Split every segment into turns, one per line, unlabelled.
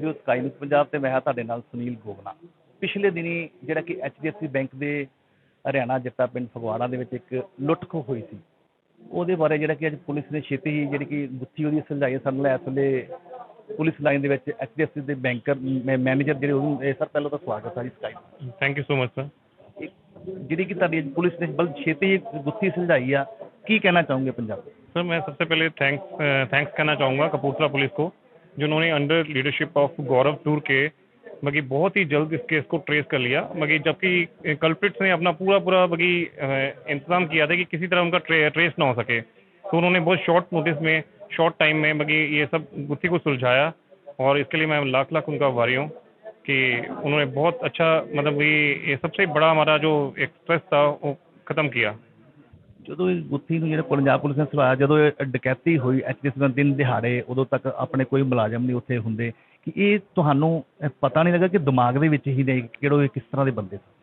ਰਹੇ ਹੋ sky News Punjab ਤੇ ਮੈਂ ਹਾਂ ਤੁਹਾਡੇ ਨਾਲ ਸੁਨੀਲ ਗੋਗਨਾ ਪਿਛਲੇ ਦਿਨੀ ਜਿਹੜਾ ਕਿ ਐਚਡੀਐਫਸੀ ਬੈਂਕ ਦੇ ਹਰਿਆਣਾ ਜੱਟਾ ਪਿੰਡ ਫਗਵਾੜਾ ਦੇ ਵਿੱਚ ਇੱਕ ਲੁੱਟ ਖੋਹ ਹੋਈ ਸੀ ਉਹਦੇ ਬਾਰੇ ਜਿਹੜਾ ਕਿ ਅੱਜ ਪੁਲਿਸ ਨੇ ਛੇਤੀ ਹੀ ਜਿਹੜੀ ਕਿ ਗੁੱਥੀ ਉਹਦੀ ਸੁਲਝਾਈ ਹੈ। ਸਾਨੂੰ ਲੈ ਇਸ ਵੇਲੇ ਪੁਲਿਸ ਲਾਈਨ ਦੇ ਵਿੱਚ ਐਚਡੀਐਫਸੀ ਦੇ ਬੈਂਕਰ ਮੈਨੇਜਰ ਜਿਹੜੇ ਉਹਨੂੰ ਇਹ ਸਰ ਪਹਿਲਾਂ ਤਾਂ ਸਵਾਗਤ ਹੈ ਜੀ sky
thank you so much sir
ਇੱਕ ਜਿਹੜੀ ਕਿ ਤੁਹਾਡੀ ਅੱਜ ਪੁਲਿਸ ਨੇ ਬਲ ਛੇਤੀ ਹੀ ਗੁੱਥੀ ਸੁਲਝਾਈ ਆ ਕੀ ਕਹਿਣਾ ਚਾਹੋਗੇ ਪੰਜਾਬ ਦੇ
सर मैं सबसे पहले थैंक्स थैंक्स कहना चाहूँगा कपूरथला पुलिस को जिन्होंने under leadership of Gaurav Toor के बगी बहुत ही जल्द इस केस को ट्रेस कर लिया। बगी जबकि कल्प्रिट्स ने अपना पूरा पूरा बगी इंतज़ाम किया था कि किसी तरह उनका ट्रे, ट्रेस ना हो सके। तो उन्होंने बहुत शॉर्ट नोटिस में शॉर्ट टाइम में बगी ये सब गुत्थी को सुलझाया। और इसके लिए मैं लाख लाख उनका आभारी हूँ कि उन्होंने बहुत अच्छा मतलब ये ये सबसे बड़ा हमारा जो एक स्ट्रेस था वो ख़त्म किया।
ਜਦੋਂ ਇਹ ਗੁੱਥੀ ਨੂੰ ਜਿਹੜਾ ਪੰਜਾਬ ਪੁਲਿਸ ਨੇ ਸੁਲਾਇਆ ਜਦੋਂ ਇਹ ਡਕੈਤੀ ਹੋਈ ਐਚਡੀਐਫਸੀ ਦਾ ਦਿਨ ਦਿਹਾੜੇ ਉਦੋਂ ਤੱਕ ਆਪਣੇ ਕੋਈ ਮੁਲਾਜ਼ਮ ਨਹੀਂ ਉੱਥੇ ਹੁੰਦੇ ਕਿ ਇਹ ਤੁਹਾਨੂੰ ਇਹ ਪਤਾ ਨਹੀਂ ਲੱਗਾ ਕਿ ਦਿਮਾਗ ਦੇ ਵਿੱਚ ਹੀ ਨੇ ਕਿਹੜੋ ਇਹ ਕਿਸ ਤਰ੍ਹਾਂ ਦੇ ਬੰਦੇ ਸੀ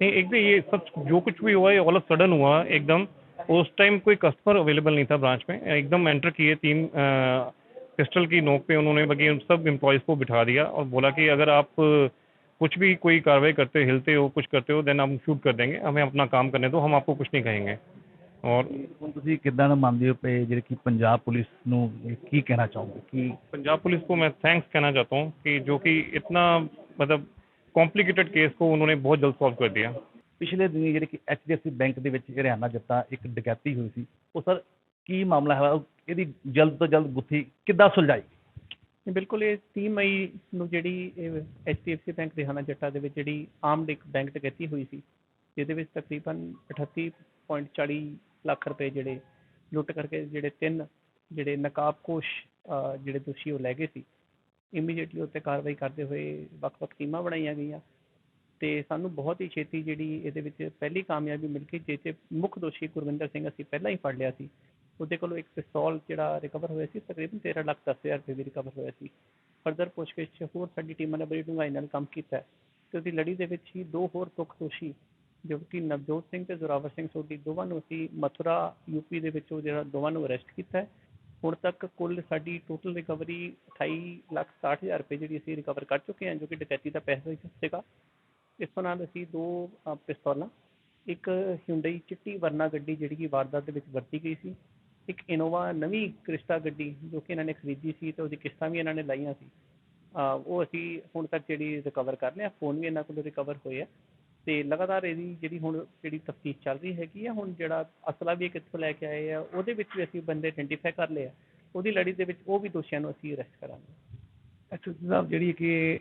नहीं एकदम ये सब जो कुछ भी हुआ ये ऑल ऑफ सडन हुआ एकदम उस टाइम कोई कस्टमर अवेलेबल नहीं था ब्रांच में एकदम एंटर किए तीन पिस्टल की नोक पे उन्होंने बाकी उन सब एम्प्लॉयज़ को बिठा दिया और बोला कि अगर आप अ, कुछ भी कोई कार्रवाई करते हो हिलते हो कुछ करते हो देन हम शूट कर देंगे हमें अपना काम करने दो हम आपको कुछ नहीं कहेंगे और
ਹੁਣ ਤੁਸੀਂ ਕਿੱਦਾਂ ਦਾ ਮੰਨਦੇ ਹੋ ਪਏ ਜਿਹੜੇ ਕਿ ਪੰਜਾਬ ਪੁਲਿਸ ਨੂੰ ਇਹ ਕੀ ਕਹਿਣਾ ਚਾਹੋਗੇ ਕਿ
पंजाब पुलिस को मैं थैंक्स कहना चाहता हूँ कि जो कि इतना मतलब कॉम्प्लिकेटेड केस को उन्होंने बहुत जल्द सॉल्व कर दिया
ਪਿਛਲੇ ਦਿਨੀ ਜਿਹੜੇ ਕਿ ਐਚਡੀਐਫਸੀ ਬੈਂਕ ਦੇ ਵਿੱਚ ਹਰਿਆਣਾ ਜੱਟਾ ਇੱਕ ਡਕੈਤੀ ਹੋਈ ਸੀ ਉਹ ਸਰ ਕੀ ਮਾਮਲਾ ਹੈ ਉਹ ਇਹਦੀ ਜਲਦ ਤੋਂ ਜਲਦ ਗੁੱਥੀ ਕਿੱਦਾਂ ਸੁਲਝਾਈ
ਨਹੀਂ, ਬਿਲਕੁਲ ਇਹ 30 ਮਈ ਨੂੰ ਜਿਹੜੀ ਐਚਡੀਐਫਸੀ ਬੈਂਕ ਰਿਹਾਨਾ ਜੱਟਾ ਦੇ ਵਿੱਚ ਜਿਹੜੀ ਆਮਡ ਇੱਕ ਬੈਂਕ ਡਕੈਤੀ ਹੋਈ ਸੀ ਜਿਹਦੇ ਵਿੱਚ ਤਕਰੀਬਨ 38.40 ਲੱਖ ਰੁਪਏ ਜਿਹੜੇ ਲੁੱਟ ਕਰਕੇ ਜਿਹੜੇ ਤਿੰਨ ਜਿਹੜੇ ਨਕਾਬਪੋਸ਼ ਜਿਹੜੇ ਦੋਸ਼ੀ ਉਹ ਲੈ ਗਏ ਸੀ। ਇਮੀਡੀਏਟਲੀ ਉੱਤੇ ਕਾਰਵਾਈ ਕਰਦੇ ਹੋਏ ਵੱਖ-ਵੱਖ ਟੀਮਾਂ ਬਣਾਈਆਂ ਗਈਆਂ ਤੇ ਸਾਨੂੰ ਬਹੁਤ ਹੀ ਛੇਤੀ ਜਿਹੜੀ ਇਹਦੇ ਵਿੱਚ ਪਹਿਲੀ ਕਾਮਯਾਬੀ ਮਿਲ ਗਈ ਜਿਹਦੇ ਮੁੱਖ ਦੋਸ਼ੀ ਗੁਰਵਿੰਦਰ ਸਿੰਘ ਅਸੀਂ ਪਹਿਲਾਂ ਹੀ ਫੜ ਲਿਆ ਸੀ। ਉਹਦੇ ਕੋਲੋਂ ਇੱਕ ਪਿਸਤੌਲ ਜਿਹੜਾ ਰਿਕਵਰ ਹੋਇਆ ਸੀ, ਤਕਰੀਬਨ 13 ਲੱਖ ਦਸ ਹਜ਼ਾਰ ਰੁਪਏ ਵੀ ਰਿਕਵਰ ਹੋਇਆ ਸੀ। ਫਰਦਰ ਪੁੱਛਗਿੱਛ, ਹੋਰ ਸਾਡੀ ਟੀਮਾਂ ਨੇ ਬੜੀ ਡੂੰਘਾਈ ਨਾਲ ਕੰਮ ਕੀਤਾ। ਹੈ ਤੇ ਉਹਦੀ ਲੜੀ ਦੇ ਵਿੱਚ ਹੀ ਦੋ ਹੋਰ ਮੁੱਖ ਦੋਸ਼ੀ ਜੋ ਕਿ ਨਵਜੋਤ ਸਿੰਘ ਤੇ ਜ਼ੋਰਾਵਰ ਸਿੰਘ ਸੋਢੀ, ਦੋਵਾਂ ਨੂੰ ਅਸੀਂ ਮਥੁਰਾ ਯੂਪੀ ਦੇ ਵਿੱਚੋਂ ਜਿਹੜਾ ਦੋਵਾਂ ਨੂੰ ਅਰੈਸਟ ਕੀਤਾ ਹੁਣ ਤੱਕ ਕੁੱਲ ਸਾਡੀ ਟੋਟਲ ਰਿਕਵਰੀ 28 ਲੱਖ 60 ਹਜ਼ਾਰ ਰੁਪਏ ਜਿਹੜੀ ਅਸੀਂ ਰਿਕਵਰ ਕਰ ਚੁੱਕੇ ਹਾਂ, ਜੋ ਕਿ ਡਕੈਤੀ ਦਾ ਪੈਸਾ ਸੀਗਾ। ਇਸ ਤੋਂ ਨਾਲ ਅਸੀਂ ਦੋ ਪਿਸਤੌਲਾਂ, ਇੱਕ ਹਿਊਂਡਈ ਚਿੱਟੀ ਵਰਨਾ ਗੱਡੀ ਜਿਹੜੀ ਕਿ ਵਾਰਦਾਤ ਦੇ ਵਿੱਚ ਵਰਤੀ ਗਈ ਸੀ, ਇੱਕ ਇਨੋਵਾ ਨਵੀਂ ਕ੍ਰਿਸਟਾ ਗੱਡੀ ਜੋ ਕਿ ਇਹਨਾਂ ਨੇ ਖਰੀਦੀ ਸੀ ਤੇ ਉਹਦੀ ਕਿਸ਼ਤਾਂ ਵੀ ਇਹਨਾਂ ਨੇ ਲਾਈਆਂ ਸੀ। ਉਹ ਅਸੀਂ ਹੁਣ ਤੱਕ ਜਿਹੜੀ ਰਿਕਵਰ ਕਰ ਲਿਆ, ਫੋਨ ਵੀ ਇਹਨਾਂ ਕੋਲੋਂ ਰਿਕਵਰ ਹੋਏ ਆ। ਤੇ ਲਗਾਤਾਰ ਇਹਦੀ ਜਿਹੜੀ ਹੁਣ ਜਿਹੜੀ ਤਫਤੀਸ਼ ਚੱਲ ਰਹੀ ਹੈਗੀ ਆ ਹੁਣ ਜਿਹੜਾ ਅਸਲਾ ਵੀ ਕਿੱਥੋਂ ਲੈ ਕੇ ਆਏ ਆ ਉਹਦੇ ਵਿੱਚ ਵੀ ਅਸੀਂ ਬੰਦੇ ਆਇਡੈਂਟੀਫਾਈ ਕਰ ਲਏ ਆ। ਉਹਦੀ ਲੜੀ ਦੇ ਵਿੱਚ ਉਹ ਵੀ ਦੋਸ਼ੀਆਂ ਨੂੰ ਅਸੀਂ ਅਰੈਸਟ ਕਰਾਂਗੇ।
ਐਕਚੁਅਲੀ ਸਾਹਿਬ ਜਿਹੜੀ ਕਿ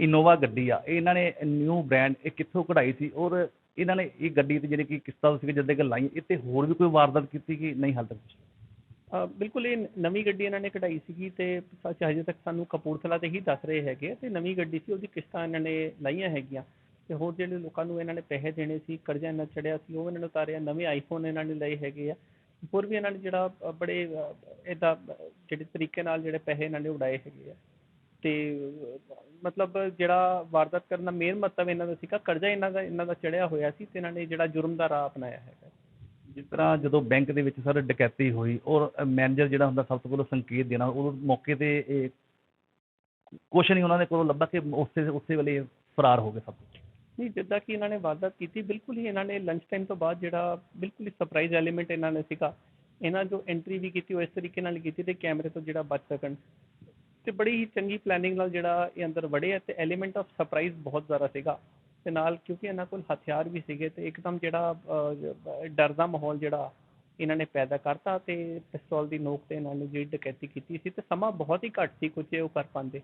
ਇਨੋਵਾ ਗੱਡੀ ਆ ਇਹ ਇਹਨਾਂ ਨੇ ਨਿਊ ਬ੍ਰਾਂਡ ਇਹ ਕਿੱਥੋਂ ਕਢਾਈ ਸੀ? ਔਰ ਇਹਨਾਂ ਨੇ ਇਹ ਗੱਡੀ ਤੇ ਜਿਹੜੀ ਕਿ ਕਿਸ਼ਤਾਂ ਸੀ ਜਿੱਦਾਂ ਕਿ ਲਾਈ ਇਹ ਤੇ ਹੋਰ ਵੀ ਕੋਈ ਵਾਰਦਾਤ ਕੀਤੀ ਕਿ ਨਹੀਂ ਹਾਲ ਤੱਕ?
ਬਿਲਕੁਲ ਇਹ ਨਵੀਂ ਗੱਡੀ ਇਹਨਾਂ ਨੇ ਕਢਾਈ ਸੀਗੀ ਤੇ ਸੱਚ ਹਜੇ ਤੱਕ ਸਾਨੂੰ ਕਪੂਰਥਲਾ ਤੇ ਹੀ ਦੱਸ ਰਹੇ ਹੈਗੇ ਤੇ ਨਵੀਂ ਗੱਡੀ ਸੀ ਉਹਦੀ ਕਿਸ਼ਤਾਂ ਇਹਨਾਂ ਨੇ ਲਾਈਆਂ ਹੈਗੀਆਂ। ਤੇ ਹੋਰ ਜਿਹੜੇ ਲੋਕਾਂ ਨੂੰ ਇਹਨਾਂ ਨੇ ਪੈਸੇ ਦੇਣੇ ਸੀ, ਕਰਜ਼ਾ ਇਹਨਾਂ ਚੜਿਆ ਸੀ, ਉਹ ਇਹਨਾਂ ਨੇ ਉਤਾਰਿਆ, ਨਵੇਂ ਆਈਫੋਨ ਇਹਨਾਂ ਨੇ ਲਏ ਹੈਗੇ ਆ। ਹੋਰ ਵੀ ਇਹਨਾਂ ਨੇ ਜਿਹੜਾ ਬੜੇ ਇੱਦਾਂ ਜਿਹੜੇ ਤਰੀਕੇ ਨਾਲ ਜਿਹੜੇ ਪੈਸੇ ਇਹਨਾਂ ਨੇ ਉਡਾਏ ਹੈਗੇ ਆ। ਤੇ ਮਤਲਬ ਜਿਹੜਾ ਵਾਰਦਾਤ ਕਰਨ ਦਾ ਮੇਨ ਮਤਲਬ ਇਹਨਾਂ ਦਾ ਸੀਗਾ, ਕਰਜ਼ਾ ਇਹਨਾਂ ਦਾ ਇਹਨਾਂ ਦਾ ਚੜਿਆ ਹੋਇਆ ਸੀ ਤੇ ਇਹਨਾਂ ਨੇ ਜਿਹੜਾ ਜੁਰਮ ਦਾ ਰਾਹ ਅਪਣਾਇਆ ਹੈਗਾ।
ਜਿਸ ਤਰ੍ਹਾਂ ਜਦੋਂ ਬੈਂਕ ਦੇ ਵਿੱਚ ਸਰ ਡਕੈਤੀ ਹੋਈ ਔਰ ਮੈਨੇਜਰ ਜਿਹੜਾ ਹੁੰਦਾ ਸਭ ਤੋਂ ਪਹਿਲਾਂ ਸੰਕੇਤ ਦੇਣਾ, ਉਦੋਂ ਮੌਕੇ ਤੇ ਇਹ ਕੁਛ ਨਹੀਂ ਉਹਨਾਂ ਦੇ ਕੋਲੋਂ ਲੱਭਾ ਕਿ ਉਸੇ ਉਸੇ ਵੇਲੇ ਫਰਾਰ ਹੋ ਗਏ ਸਭ ਕੁਛ?
ਨਹੀਂ, ਜਿੱਦਾਂ ਕਿ ਇਹਨਾਂ ਨੇ ਵਾਰਦਾਤ ਕੀਤੀ, ਬਿਲਕੁਲ ਹੀ ਇਹਨਾਂ ਨੇ ਲੰਚ ਟਾਈਮ ਤੋਂ ਬਾਅਦ ਜਿਹੜਾ ਬਿਲਕੁਲ ਹੀ ਸਰਪ੍ਰਾਈਜ਼ ਐਲੀਮੈਂਟ ਇਹਨਾਂ ਨੇ ਸੀਗਾ, ਇਹਨਾਂ ਜੋ ਐਂਟਰੀ ਵੀ ਕੀਤੀ, ਉਹ ਇਸ ਤਰੀਕੇ ਨਾਲ ਕੀਤੀ ਤੇ ਕੈਮਰੇ ਤੋਂ ਜਿਹੜਾ ਬਚ ਸਕਣ। ਤੇ ਬੜੀ ਹੀ ਚੰਗੀ ਪਲੈਨਿੰਗ ਨਾਲ ਜਿਹੜਾ ਇਹ ਅੰਦਰ ਵੜੇ ਆ ਤੇ ਐਲੀਮੈਂਟ ਆਫ ਸਰਪ੍ਰਾਈਜ਼ ਬਹੁਤ ਜ਼ਿਆਦਾ ਸੀਗਾ। ਤੇ ਨਾਲ ਕਿਉਂਕਿ ਇਹਨਾਂ ਕੋਲ ਹਥਿਆਰ ਵੀ ਸੀਗੇ ਤੇ ਇੱਕਦਮ ਜਿਹੜਾ ਡਰ ਦਾ ਮਾਹੌਲ ਜਿਹੜਾ ਇਹਨਾਂ ਨੇ ਪੈਦਾ ਕਰਤਾ ਤੇ ਪਿਸਤੌਲ ਦੀ ਨੋਕ ਤੇ ਇਹਨਾਂ ਨੇ ਜਿਹੜੀ ਡਕੈਤੀ ਕੀਤੀ ਸੀ ਤੇ ਸਮਾਂ ਬਹੁਤ ਹੀ ਘੱਟ ਸੀ ਕੁਝ ਉਹ ਕਰ ਪਾਉਂਦੇ।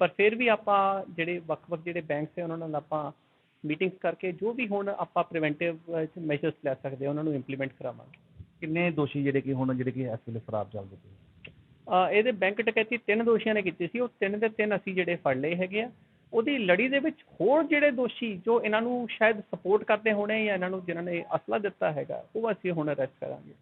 ਪਰ ਫਿਰ ਵੀ ਆਪਾਂ ਜਿਹੜੇ ਵੱਖ-ਵੱਖ ਜਿਹੜੇ ਬੈਂਕ ਸੀ ਉਹਨਾਂ ਨਾਲ ਆਪਾਂ ਮੀਟਿੰਗਸ ਕਰਕੇ ਜੋ ਵੀ ਹੁਣ ਆਪਾਂ ਪ੍ਰੀਵੈਂਟਿਵ ਮੈਜਰਸ ਲੈ ਸਕਦੇ ਹਾਂ ਉਹਨਾਂ ਨੂੰ ਇੰਪਲੀਮੈਂਟ ਕਰਾਵਾਂਗੇ।
ਕਿੰਨੇ ਦੋਸ਼ੀ ਜਿਹੜੇ ਕਿ ਹੁਣ ਜਿਹੜੇ ਕਿ ਇਸ ਵੇਲੇ ਫਰਾਰ ਚੱਲਦੇ ਪਏ
ਇਹਦੇ ਬੈਂਕ ਡਕੈਤੀ ਤਿੰਨ ਦੋਸ਼ੀਆਂ ਨੇ ਕੀਤੀ ਸੀ। ਉਹ ਤਿੰਨ ਦੇ ਤਿੰਨ ਅਸੀਂ ਜਿਹੜੇ ਫੜ ਲਏ ਹੈਗੇ ਆ। ਉਹਦੀ ਲੜੀ ਦੇ ਵਿੱਚ ਹੋਰ ਜਿਹੜੇ ਦੋਸ਼ੀ ਜੋ ਇਹਨਾਂ ਨੂੰ ਸ਼ਾਇਦ ਸਪੋਰਟ ਕਰਦੇ ਹੋਣੇ ਜਾਂ ਇਹਨਾਂ ਨੂੰ ਜਿਨ੍ਹਾਂ ਨੇ ਅਸਲਾ ਦਿੱਤਾ ਹੈਗਾ ਉਹ ਅਸੀਂ ਹੁਣ ਅਰੈਸਟ ਕਰਾਂਗੇ।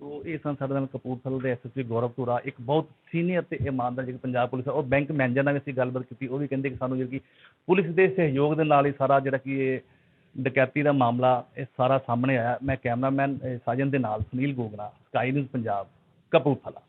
ਸੋ ਇਹ ਸਨ ਸਾਡੇ ਨਾਲ ਕਪੂਰਥਲਾ ਦੇ ਐਸਐਸਪੀ ਗੌਰਵ ਧੁਰਾ, ਇੱਕ ਬਹੁਤ ਸੀਨੀਅਰ ਤੇ ਇਮਾਨਦਾਰ ਜਿਹੜੀ ਪੰਜਾਬ ਪੁਲਿਸ ਆ, ਉਹ ਬੈਂਕ ਮੈਨੇਜਰ ਨਾਲ ਵੀ ਅਸੀਂ ਗੱਲਬਾਤ ਕੀਤੀ, ਉਹ ਵੀ ਕਹਿੰਦੇ ਕਿ ਸਾਨੂੰ ਜਿਹੜੀ ਕਿ ਪੁਲਿਸ ਦੇ ਸਹਿਯੋਗ ਦੇ ਨਾਲ ਹੀ ਸਾਰਾ ਜਿਹੜਾ ਕਿ ਇਹ ਡਕੈਤੀ ਦਾ ਮਾਮਲਾ, ਇਹ ਸਾਰਾ ਸਾਹਮਣੇ ਆਇਆ। ਮੈਂ ਕੈਮਰਾਮੈਨ ਸਾਜਨ ਦੇ ਨਾਲ ਸੁਨੀਲ ਗੋਗਰਾ ਸਕਾਈ ਨਿਊਜ਼ ਪੰਜਾਬ, ਕਪੂਰਥਲਾ।